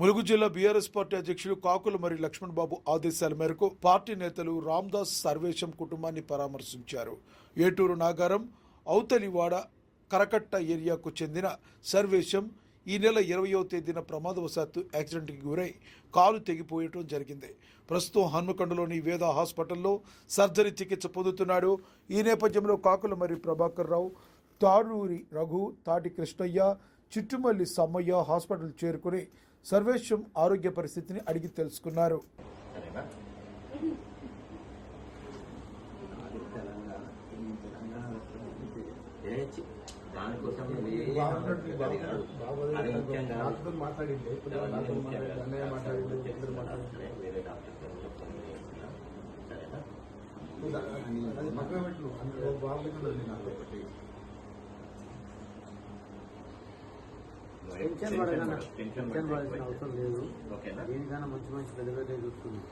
ములుగు జిల్లా BRS party అధ్యక్షుడు కాకుల మరి లక్ష్మణ్ బాబు ఆదేశాల మేరకు పార్టీ నేతలు రామ్దాస్ సర్వేశం కుటుంబాన్ని పరామర్శించారు. ఏటూరు నాగారం అవుతలివాడ కరకట్ట ఏరియాకు చెందిన సర్వేశం ఈ నెల ఇరవయో తేదీన ప్రమాదవశాత్తు యాక్సిడెంట్కి గురై కాలు తెగిపోయటం జరిగింది. ప్రస్తుతం హన్మకొండలోని వేద హాస్పిటల్లో సర్జరీ చికిత్స పొందుతున్నాడు. ఈ నేపథ్యంలో కాకుల మరి ప్రభాకర్ రావు తాడూరి రఘు తాటి కృష్ణయ్య చిట్టుమల్లి సమ్మయ్య హాస్పిటల్ చేరుకుని సర్వేశ్వం ఆరోగ్య పరిస్థితిని అడిగి తెలుసుకున్నారు. సరేనా? ఏ చేస్తున్నా. పడాల్సిన అవసరం లేదు. ఓకేనా? దేనికైనా మంచి మంచి పెద్ద పెద్ద చూసుకుంది.